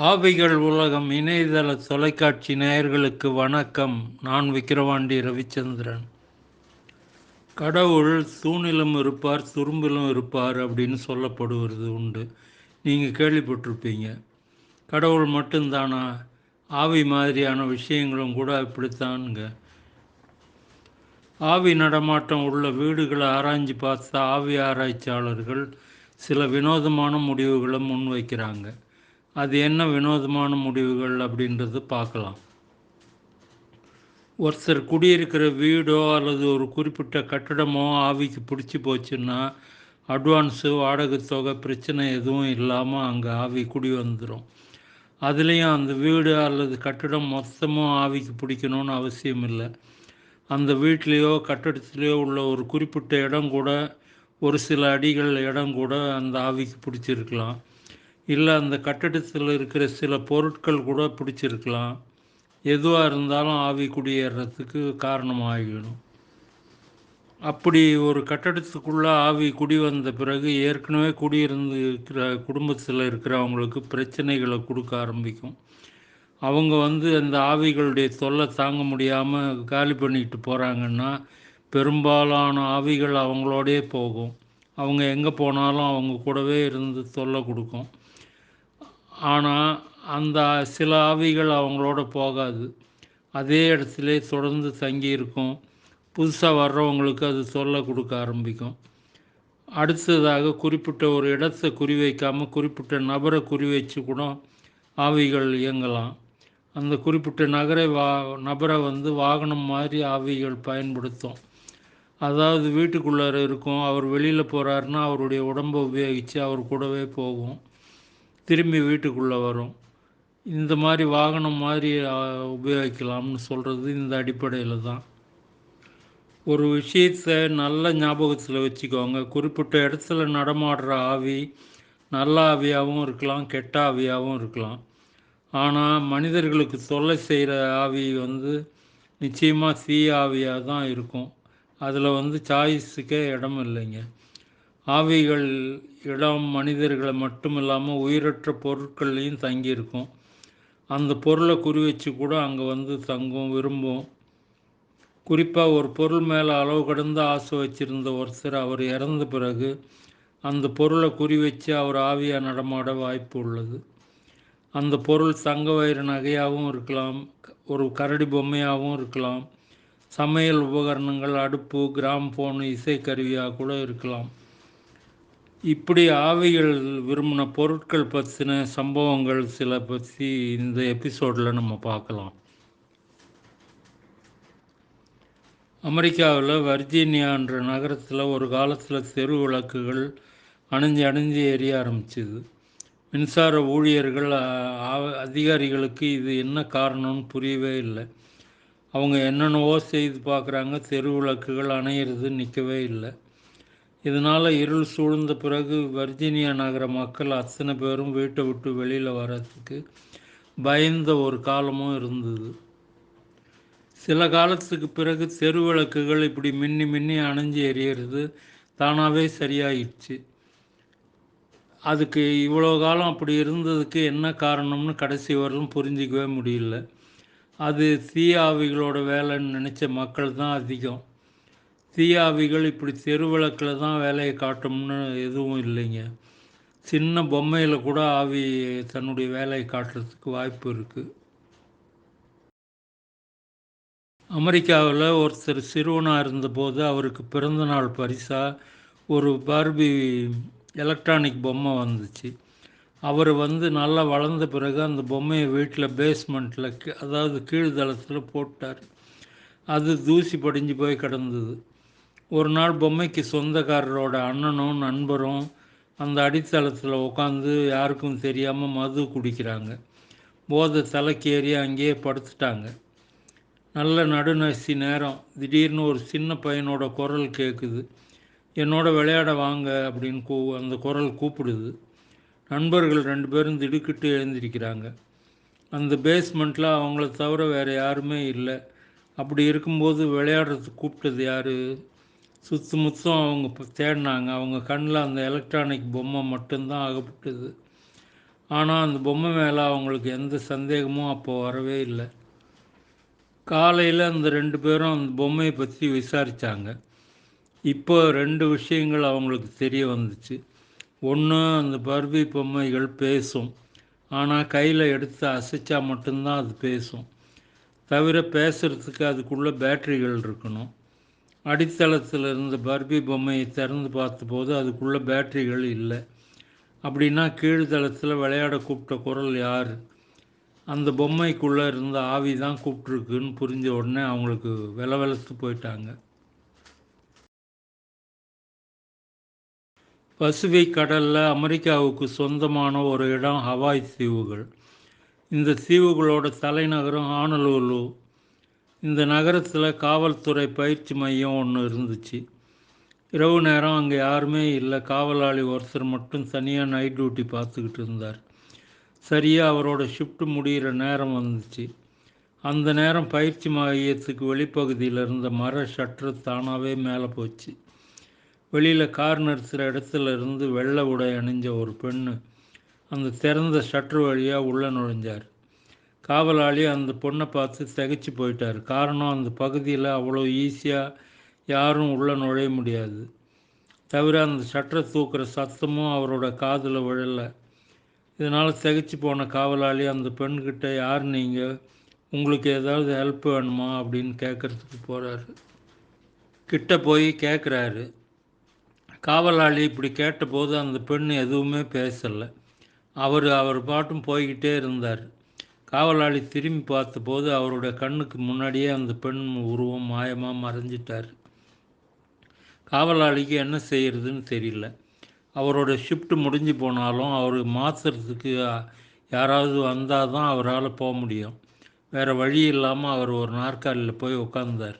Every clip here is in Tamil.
ஆவிகள் உலகம் இணையதள தொலைக்காட்சி நேயர்களுக்கு வணக்கம். நான் விக்கிரவாண்டி ரவிச்சந்திரன். கடவுள் தூணிலும் இருப்பார் துரும்பிலும் இருப்பார் அப்படின்னு சொல்லப்படுவது உண்டு. நீங்கள் கேள்விப்பட்டிருப்பீங்க. கடவுள் மட்டும்தானா? ஆவி மாதிரியான விஷயங்களும் கூட இப்படித்தானுங்க. ஆவி நடமாட்டம் உள்ள வீடுகளை ஆராய்ஞ்சு பார்த்த ஆவி ஆராய்ச்சியாளர்கள் சில வினோதமான முடிவுகளை முன்வைக்கிறாங்க. அது என்ன வினோதமான முடிவுகள் அப்படின்றது பார்க்கலாம். ஒருத்தர் குடியிருக்கிற வீடோ அல்லது ஒரு குறிப்பிட்ட கட்டடமோ ஆவிக்கு பிடிச்சி போச்சுன்னா அட்வான்ஸு வாடகை தொகை பிரச்சனை எதுவும் இல்லாமல் அங்கே ஆவி குடி வந்துடும் அதுலேயும் அந்த வீடு அல்லது கட்டடம் மொத்தமும் ஆவிக்கு பிடிக்கணும்னு அவசியம் இல்லை. அந்த வீட்லேயோ கட்டடத்துலேயோ உள்ள ஒரு குறிப்பிட்ட இடம் கூட ஒரு சில அடிகள் இடம் கூட அந்த ஆவிக்கு பிடிச்சிருக்கலாம். இல்லை அந்த கட்டடத்தில் இருக்கிற சில பொருட்கள் கூட பிடிச்சிருக்கலாம். எதுவாக இருந்தாலும் ஆவி குடியேறத்துக்கு காரணமாகிடும் அப்படி ஒரு கட்டடத்துக்குள்ளே ஆவி குடி வந்த பிறகு ஏற்கனவே குடியிருந்து இருக்கிற குடும்பத்தில் இருக்கிறவங்களுக்கு பிரச்சனைகளை கொடுக்க ஆரம்பிக்கும். அவங்க வந்து அந்த ஆவிகளுடைய தொல்லை தாங்க முடியாமல் காலி பண்ணிக்கிட்டு போகிறாங்கன்னா பெரும்பாலான ஆவிகள் அவங்களோடே போகும். அவங்க எங்கே போனாலும் அவங்க கூடவே இருந்து தொல்லை கொடுக்கும். ஆனால் அந்த சில ஆவிகள் அவங்களோட போகாது. அதே இடத்துல தொடர்ந்து தங்கி இருக்கும். புதுசாக வர்றவங்களுக்கு அது தொல்லை கொடுக்க ஆரம்பிக்கும். அடுத்ததாக குறிப்பிட்ட ஒரு இடத்தை குறி வைக்காமல் குறிப்பிட்ட நபரை குறி வச்சு கூட ஆவிகள் இயங்கலாம். அந்த குறிப்பிட்ட நகரை வா நபரை வந்து வாகனம் மாதிரி ஆவிகள் பயன்படுத்தும். அதாவது வீட்டுக்குள்ளார இருக்கும். அவர் வெளியில் போகிறாருன்னா அவருடைய உடம்பை உபயோகித்து அவர் கூடவே போகும். திரும்பி வீட்டுக்குள்ளே வரும். இந்த மாதிரி வாகனம் மாதிரி உபயோகிக்கலாம்னு சொல்கிறது இந்த அடிப்படையில் தான். ஒரு விஷயத்தை நல்ல ஞாபகத்தில் வச்சுக்கோங்க. குறிப்பிட்ட இடத்துல நடமாடுற ஆவி நல்ல ஆவியாகவும் இருக்கலாம் கெட்ட ஆவியாகவும் இருக்கலாம். ஆனால் மனிதர்களுக்கு தொல்லை செய்கிற ஆவி வந்து நிச்சயமாக சீ ஆவியாக தான் இருக்கும். அதில் வந்து சாய்ஸுக்கே இடம் இல்லைங்க. ஆவிகள் இடம் மனிதர்களை மட்டும் இல்லாமல் உயிரற்ற பொருட்கள்லையும் தங்கியிருக்கும். அந்த பொருளை குறி வச்சு கூட அங்கே வந்து தங்கும் விரும்பும். குறிப்பாக ஒரு பொருள் மேலே அளவு கடந்த ஆசை வச்சுருந்த ஒருத்தர் அவர் இறந்த பிறகு அந்த பொருளை குறி வச்சு அவர் ஆவியாக நடமாட வாய்ப்பு உள்ளது. அந்த பொருள் தங்க வயிறு நகையாகவும் இருக்கலாம் ஒரு கரடி பொம்மையாகவும் இருக்கலாம். சமையல் உபகரணங்கள் அடுப்பு கிராம்ஃபோன் இசைக்கருவியாக கூட இருக்கலாம். இப்படி ஆவிகள் விரும்பின பொருட்கள் பற்றின சம்பவங்கள் சில பற்றி இந்த எபிசோடில் நம்ம பார்க்கலாம். அமெரிக்காவில் வர்ஜீனியான்ற நகரத்தில் ஒரு காலத்தில் தெரு விளக்குகள் அணிஞ்சு அணிஞ்சு எரிய ஆரம்பிச்சுது. மின்சார ஊழியர்கள் அதிகாரிகளுக்கு இது என்ன காரணம்னு புரியவே இல்லை. அவங்க என்னென்னவோ செய்து பார்க்குறாங்க. தெரு விளக்குகள் அணையிறது நிற்கவே இல்லை. இதனால் இருள் சூழ்ந்த பிறகு வர்ஜீனியா நகர மக்கள் அத்தனை பேரும் வீட்டை விட்டு வெளியில் வர்றதுக்கு பயந்த ஒரு காலமும் இருந்தது. சில காலத்துக்கு பிறகு தெரு விளக்குகள் இப்படி மின்னி மின்னி அணைஞ்சு எரியறது தானாகவே சரியாயிடுச்சு. அதுக்கு இவ்வளோ காலம் அப்படி இருந்ததுக்கு என்ன காரணம்னு கடைசி வரலும் புரிஞ்சிக்கவே முடியல. அது தீயாவிகளோட வேலைன்னு நினச்ச மக்கள் தான் அதிகம். தீயாவிகள் இப்படி தெருவிளக்கில் தான் வேலையை காட்டும்னு எதுவும் இல்லைங்க. சின்ன பொம்மையில் கூட ஆவி தன்னுடைய வேலையை காட்டுறதுக்கு வாய்ப்பு இருக்குது அமெரிக்காவில் ஒருத்தர் சிறுவனாக இருந்தபோது அவருக்கு பிறந்தநாள் பரிசாக ஒரு பார்பி எலக்ட்ரானிக் பொம்மை வந்துச்சு. அவர் வந்து நல்லா வளர்ந்த பிறகு அந்த பொம்மையை வீட்டில் பேஸ்மெண்ட்டில் அதாவது கீழ்தளத்தில் போட்டார். அது தூசி படிஞ்சு போய் கிடந்தது. ஒரு நாள் பொம்மைக்கு சொந்தக்காரரோட அண்ணனும் நண்பரும் அந்த அடித்தளத்தில் உட்காந்து யாருக்கும் தெரியாமல் மது குடிக்கிறாங்க. போதை தலைக்கேறி அங்கேயே படுத்துட்டாங்க. நல்ல நடுநசி நேரம். திடீர்னு ஒரு சின்ன பையனோட குரல் கேட்குது என்னோட விளையாட வாங்க அப்படின்னு கூ அந்த குரல் கூப்பிடுது. நண்பர்கள் ரெண்டு பேரும் திடுக்கிட்டு எழுந்திருக்கிறாங்க. அந்த பேஸ்மெண்ட்டில் அவங்கள தவிர வேறு யாருமே இல்லை. அப்படி இருக்கும்போது விளையாடுறதுக்கு கூப்பிட்டது யார்? சுத்து முத்தம் அவங்க தேடினாங்க. அவங்க கண்ணில் அந்த எலக்ட்ரானிக் பொம்மை மட்டும்தான் அகப்பட்டது. ஆனால் அந்த பொம்மை மேலே அவங்களுக்கு எந்த சந்தேகமும் அப்போ வரவே இல்லை. காலையில் அந்த ரெண்டு பேரும் அந்த பொம்மையை பற்றி விசாரித்தாங்க இப்போ ரெண்டு விஷயங்கள் அவங்களுக்கு தெரிய வந்துச்சு. ஒன்று அந்த பர்பி பொம்மைகள் பேசும். ஆனால் கையில் எடுத்து அசைச்சா மட்டும்தான் அது பேசும். தவிர பேசுகிறதுக்கு அதுக்குள்ளே பேட்டரிகள் இருக்கணும். அடித்தளத்தில் இருந்த பர்பி பொம்மையை திறந்து பார்த்தபோது அதுக்குள்ளே பேட்டரிகள் இல்லை. அப்படின்னா கீழ்தளத்தில் விளையாட கூப்பிட்ட குரல் யார்? அந்த பொம்மைக்குள்ளே இருந்த ஆவி தான் கூப்பிட்ருக்குன்னு புரிஞ்ச உடனே அவங்களுக்கு வில வெலத்து போயிட்டாங்க. பசிபிக் கடலில் அமெரிக்காவுக்கு சொந்தமான ஒரு இடம் ஹவாய் தீவுகள். இந்த தீவுகளோட தலைநகரம் ஆனலூலு இந்த நகரத்தில் காவல்துறை பயிற்சி மையம் ஒன்று இருந்துச்சு. இரவு நேரம் அங்கே யாருமே இல்லை. காவலாளி ஒருத்தர் மட்டும் தனியாக நைட் டியூட்டி பார்த்துக்கிட்டு இருந்தார். சரியாக அவரோட ஷிஃப்ட் முடிகிற நேரம் வந்துச்சு. அந்த நேரம் பயிற்சி மையத்துக்கு வெளிப்பகுதியில் இருந்த மர ஷட்டர் தானாகவே மேலே போச்சு. வெளியில் கார் நிறுத்துகிற இடத்துல இருந்து வெள்ளை உடை அணிஞ்ச ஒரு பெண்ணு அந்த திறந்த ஷட்ரு வழியாக உள்ளே நுழைஞ்சார். காவலாளி அந்த பொண்ணை பார்த்து திகைச்சு போயிட்டார். காரணம் அந்த பகுதியில் அவ்வளோ ஈஸியாக யாரும் உள்ளே நுழைய முடியாது. தவிர அந்த ஷட்டரை தூக்குற சத்தமும் அவரோட காதில் விழலை. இதனால் திகைச்சு போன காவலாளி அந்த பெண்கிட்ட யார் நீங்கள் உங்களுக்கு ஏதாவது ஹெல்ப் வேணுமா? அப்படின்னு கேட்குறதுக்கு போகிறாரு கிட்ட போய் கேட்குறாரு காவலாளி இப்படி கேட்டபோது அந்த பெண் எதுவுமே பேசலை. அவர் அவர் பாட்டும் போய்கிட்டே இருந்தார். காவலாளி திரும்பி பார்த்தபோது அவருடைய கண்ணுக்கு முன்னாடியே அந்த பெண் உருவம் மாயமாக மறைஞ்சிட்டார். காவலாளிக்கு என்ன செய்கிறதுன்னு தெரியல. அவரோட ஷிஃப்ட் முடிஞ்சு போனாலும் அவர் மாற்றுறதுக்கு யாராவது வந்தால் தான் அவரால் போக முடியும். வேறு வழி இல்லாமல் அவர் ஒரு நாற்காலியில் போய் உட்காந்தார்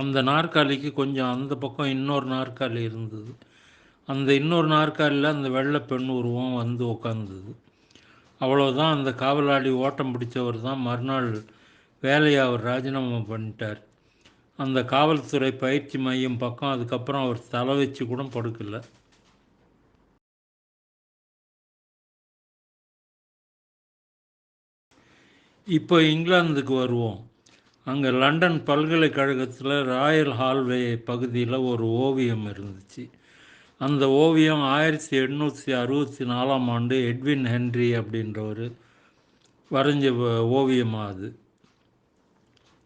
அந்த நாற்காலிக்கு கொஞ்சம் அந்த பக்கம் இன்னொரு நாற்காலி இருந்தது. அந்த இன்னொரு நாற்காலியில் அந்த வெள்ளை பெண் உருவம் வந்து உட்காந்தது அவ்வளோதான் அந்த காவலாளி ஓட்டம் பிடிச்சவர் தான் மறுநாள் வேலையை அவர் ராஜினாமா பண்ணிட்டார். அந்த காவல்துறை பயிற்சி மையம் பக்கம் அதுக்கப்புறம் அவர் தலை வச்சு கூட படுக்கல. இப்போ இங்கிலாந்துக்கு வருவோம். அங்கே லண்டன் பல்கலைக்கழகத்தில் ராயல் ஹால்வே பகுதியில் ஒரு ஓவியம் இருந்துச்சு. அந்த ஓவியம் ஆயிரத்தி எண்ணூற்றி அறுபத்தி நாலாம் ஆண்டு எட்வின் ஹென்ரி அப்படின்றவர் வரைஞ்ச ஓவியமாக அது.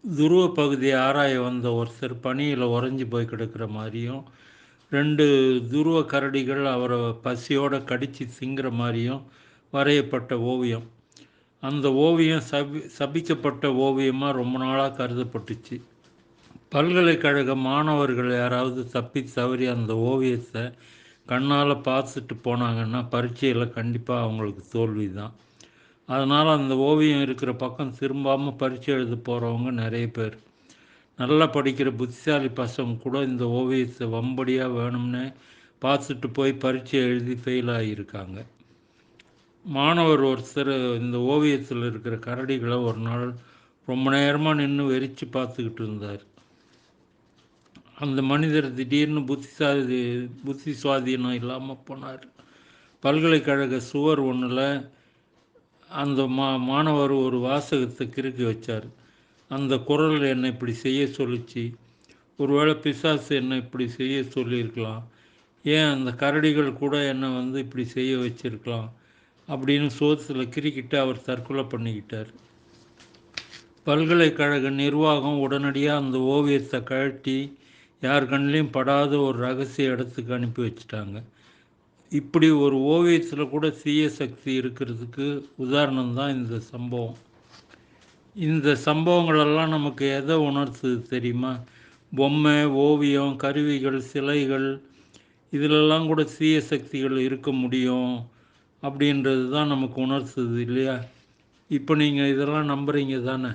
துருவ பகுதியை ஆராய வந்த ஒருத்தர் பனியில் உறைஞ்சி போய் கிடக்கிற மாதிரியும் ரெண்டு துருவ கரடிகள் அவரை பசியோடு கடித்து திங்கிற மாதிரியும் வரையப்பட்ட ஓவியம். அந்த ஓவியம் சபி சபிக்கப்பட்ட ஓவியமாக ரொம்ப நாளாக கருதப்பட்டுச்சு. பல்கலைக்கழக மாணவர்கள் யாராவது தப்பி தவறி அந்த ஓவியத்தை கண்ணால் பார்த்துட்டு போனாங்கன்னா பரீட்சையில் கண்டிப்பாக அவங்களுக்கு தோல்வி தான் அதனால் அந்த ஓவியம் இருக்கிற பக்கம் திரும்பாமல் பரீட்சை எழுத போகிறவங்க நிறைய பேர். நல்லா படிக்கிற புத்திசாலி பசங்க கூட இந்த ஓவியத்தை வம்படியாக வேணும்னு பார்த்துட்டு போய் பரீட்சை எழுதி ஃபெயில் ஆகியிருக்காங்க. மாணவர் ஒருத்தர் இந்த ஓவியத்தில் இருக்கிற கரடிகளை ஒரு நாள் ரொம்ப நேரமாக நின்று வெறிச்சு பார்த்துக்கிட்டு இருந்தார். அந்த மனிதர் திடீர்னு புத்திசாதி புத்தி சுவாதீனம் இல்லாமல் போனார். பல்கலைக்கழக சுவர் ஒன்றில் அந்த மா மாணவர் ஒரு வாசகத்தை கிறுக்கி வச்சார். அந்த குரல் என்னை இப்படி செய்ய சொல்லிச்சு. ஒருவேளை பிசாசு என்னை இப்படி செய்ய சொல்லியிருக்கலாம். ஏன் அந்த கரடிகள் கூட என்னை வந்து இப்படி செய்ய வச்சிருக்கலாம்? அப்படின்னு சோதத்தில் கிரிக்கிட்டு அவர் தற்கொலை பண்ணிக்கிட்டார். பல்கலைக்கழக நிர்வாகம் உடனடியாக அந்த ஓவியத்தை கழட்டி யார் கண்ணிலையும் படாத ஒரு ரகசிய இடத்துக்கு அனுப்பி வச்சுட்டாங்க. இப்படி ஒரு ஓவியத்தில் கூட தீய சக்தி இருக்கிறதுக்கு உதாரணம் தான் இந்த சம்பவம். இந்த சம்பவங்களெல்லாம் நமக்கு எதை உணர்த்துது தெரியுமா? பொம்மை ஓவியம் கருவிகள் சிலைகள் இதிலெல்லாம் கூட தீய சக்திகள் இருக்க முடியும். அப்படின்றது தான் நமக்கு உணர்த்துது இல்லையா? இப்போ நீங்கள் இதெல்லாம் நம்புகிறீங்க தானே?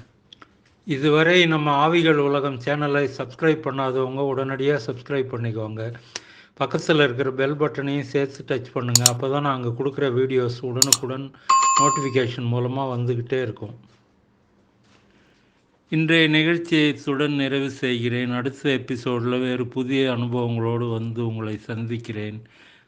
இதுவரை நம்ம ஆவிகள் உலகம் சேனலை சப்ஸ்கிரைப் பண்ணாதவங்க உடனடியாக சப்ஸ்கிரைப் பண்ணிக்கோங்க. பக்கத்தில் இருக்கிற பெல் பட்டனையும் சேர்த்து டச் பண்ணுங்கள் அப்போ தான் நாங்கள் கொடுக்குற வீடியோஸ் உடனுக்குடன் நோட்டிஃபிகேஷன் மூலமாக வந்துக்கிட்டே இருக்கும். இன்றைய நிகழ்ச்சியை சுடன் நிறைவு செய்கிறேன். அடுத்த எபிசோடில் வேறு புதிய அனுபவங்களோடு வந்து உங்களை சந்திக்கிறேன்.